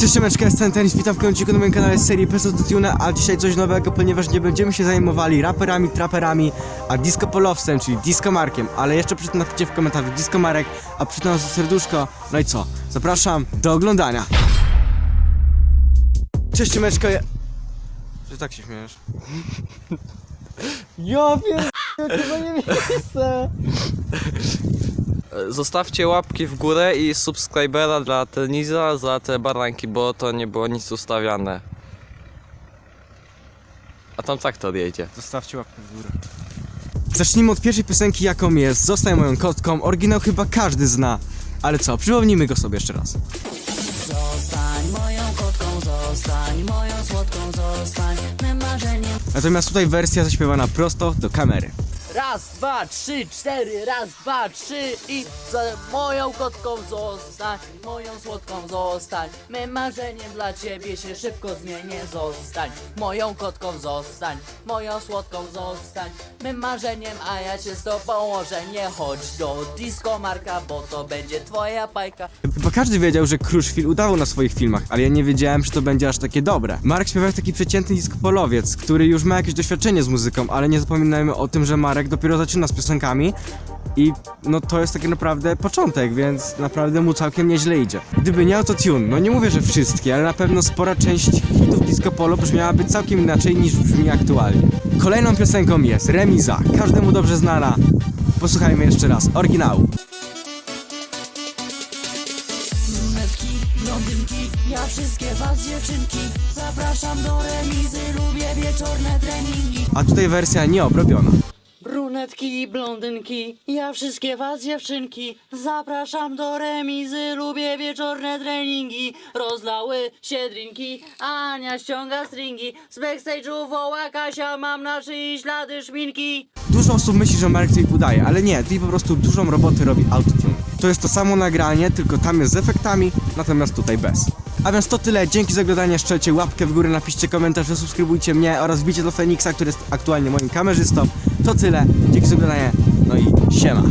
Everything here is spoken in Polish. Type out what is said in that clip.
Cześć, siemeczka, jestem Tenis, witam w kolejnym na moim kanale z serii Peso do Tuna, a dzisiaj coś nowego, ponieważ nie będziemy się zajmowali raperami, traperami, a disco polowcem, czyli disco Markiem, ale jeszcze przy tym napiszcie w komentarzu disco Marek, a przy tym serduszko, no i co, zapraszam do oglądania. Cześć, siemeczka, ja... Że tak się śmiejesz? Ja wiem, chyba nie miejsce. Zostawcie łapki w górę i subskrybera dla Tenisa za te baranki, bo to nie było nic ustawiane. A tam traktor jedzie. Zostawcie łapkę w górę. Zacznijmy od pierwszej piosenki, jaką jest Zostań moją kotką. Oryginał chyba każdy zna. Ale co, przypomnijmy go sobie jeszcze raz. Zostań moją kotką, zostań moją słodką, zostań mym marzeniem. Natomiast tutaj wersja zaśpiewana prosto do kamery. Raz, dwa, trzy, cztery, raz, dwa, trzy i za moją kotką zostań, moją słodką zostań. Mym marzeniem dla ciebie się szybko zmienię, zostań. Moją kotką zostań, moją słodką zostań. Mym marzeniem, a ja się z tobą nie chodź do disco Marka, bo to będzie twoja bajka. Chyba każdy wiedział, że Kruszwil udawał na swoich filmach, ale ja nie wiedziałem, że to będzie aż takie dobre. Marek śpiewa taki przeciętny diskopolowiec, który już ma jakieś doświadczenie z muzyką, ale nie zapominajmy o tym, że Marek dopiero zaczyna z piosenkami i no to jest taki naprawdę początek, więc naprawdę mu całkiem nieźle idzie. Gdyby nie autotune, no nie mówię, że wszystkie, ale na pewno spora część hitów disco polo brzmiałaby całkiem inaczej niż brzmi aktualnie. Kolejną piosenką jest Remiza, każdemu dobrze znana. Posłuchajmy jeszcze raz oryginału. blondynki, ja wszystkie was dziewczynki Zapraszam do remizy, lubię wieczorne treningi A tutaj wersja nieobrobiona. Brunetki, blondynki, ja wszystkie was dziewczynki Zapraszam do remizy, lubię wieczorne treningi. Rozlały się drinki, Ania ściąga stringi. Z backstage'u woła Kasia, mam na szyi ślady szminki. Dużo osób myśli, że Marek coś udaje, ale nie, tutaj po prostu dużą robotę robi autotune. To jest to samo nagranie, tylko tam jest z efektami, natomiast tutaj bez. A więc to tyle, dzięki za oglądanie, szczelcie łapkę w górę, napiszcie komentarz, zasubskrybujcie mnie oraz wbijcie do Feniksa, który jest aktualnie moim kamerzystą. To tyle, dzięki za oglądanie, no i siema.